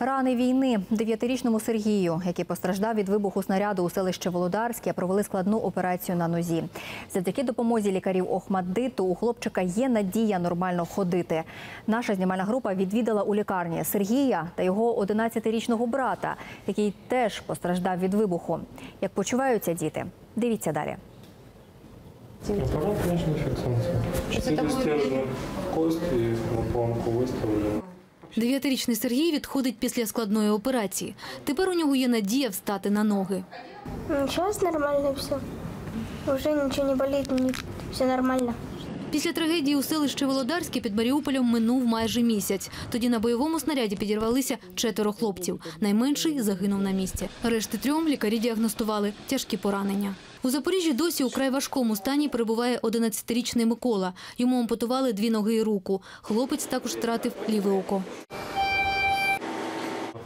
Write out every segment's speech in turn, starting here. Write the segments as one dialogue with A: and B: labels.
A: Рани війни дев'ятирічному Сергію, який постраждав від вибуху снаряду у селищі Володарське, провели складну операцію на нозі. Завдяки допомозі лікарів Охмаддиту у хлопчика є надія нормально ходити. Наша знімальна група відвідала у лікарні Сергія та його 11-річного брата, який теж постраждав від вибуху. Як почуваються діти? Дивіться далі.
B: Аппарат внешней фиксации. Четыре стержня кости на планку выставлены.
C: Дев'ятирічний Сергій відходить після складної операції. Тепер у нього є надія встати на ноги.
D: Зараз нормально все. Уже нічого не болить, все нормально.
C: Після трагедії у селищі Володарське під Маріуполем минув майже місяць. Тоді на бойовому снаряді підірвалися четверо хлопців. Найменший загинув на місці. Решти трьом лікарі діагностували тяжкі поранення. У Запоріжжі досі у край важкому стані перебуває 11-річний Микола. Йому ампутували дві ноги і руку. Хлопець також втратив ліве око.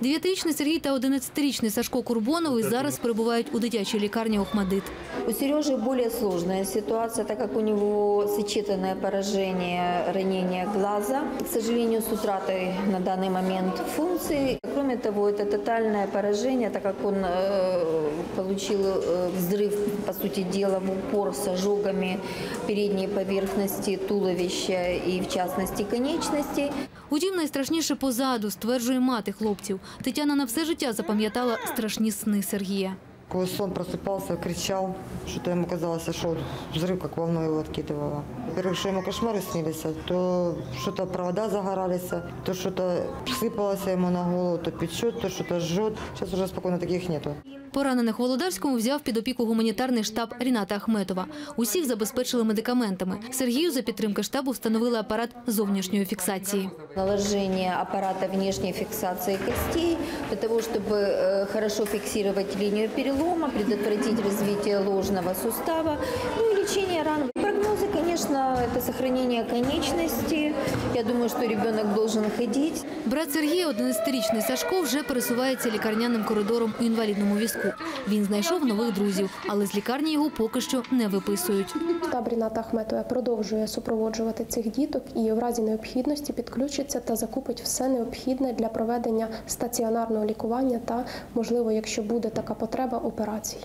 C: Дев'ятирічний Сергій та 11-річний Сашко Курбоновий зараз перебувають у дитячій лікарні Охмадит.
E: У Сережи більш складна ситуація, так як у нього зачитане пораження ранення глаза, к сожалению, з утратой на даний момент функций. Кроме того, это тотальное поражение, так как он э, получил э, взрыв, по сути дела, в упор с ожогами передней поверхности туловища и, в частности, конечностей.
C: Утім, найстрашніше позаду, стверджує мати хлопців. Тетяна на все життя запам'ятала страшні сни Сергія.
F: Когда сон просыпался, кричал, что-то ему казалось, что взрыв как волной его откидывало. Во-первых, что ему кошмары снились, то что-то провода загорались, то что-то сыпалось ему на голову, то печет, то что-то жжет. Сейчас уже спокойно таких нету.
C: Поранених у Володарському взяв під опіку гуманітарний штаб Ріната Ахметова. Усіх забезпечили медикаментами. Сергію за підтримки штабу встановили апарат зовнішньої фіксації.
E: Наложение аппарата внешней фиксации костей для того, чтобы э, хорошо фиксировать линию перелома, предотвратить развитие ложного сустава, ну и лечение ран. Прогнозы, конечно, это сохранение конечности. Я думаю, что ребенок должен ходить.
C: Брат Сергія, 11-річний Сашко, вже пересувається лікарняним коридором у інвалідному візку. Він знайшов нових друзів, але з лікарні його поки що не виписують.
G: Штаб Ріната Ахметова продовжує супроводжувати цих діток і в разі необхідності підключиться та закупить все необхідне для проведення стаціонарного лікування та, можливо, якщо буде така потреба, операцій.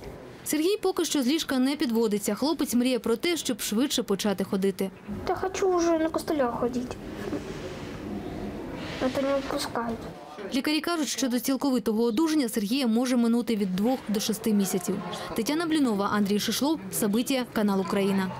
C: Сергій поки що з ліжка не підводиться. Хлопець мріє про те, щоб швидше почати ходити.
D: Да хочу уже на костылях ходить. Это не выпускают.
C: Лікарі кажуть, що до цілковитого одужання Сергія може минути від двох до шести місяців. Тетяна Блінова, Андрій Шишлов, Сабитія, канал Україна.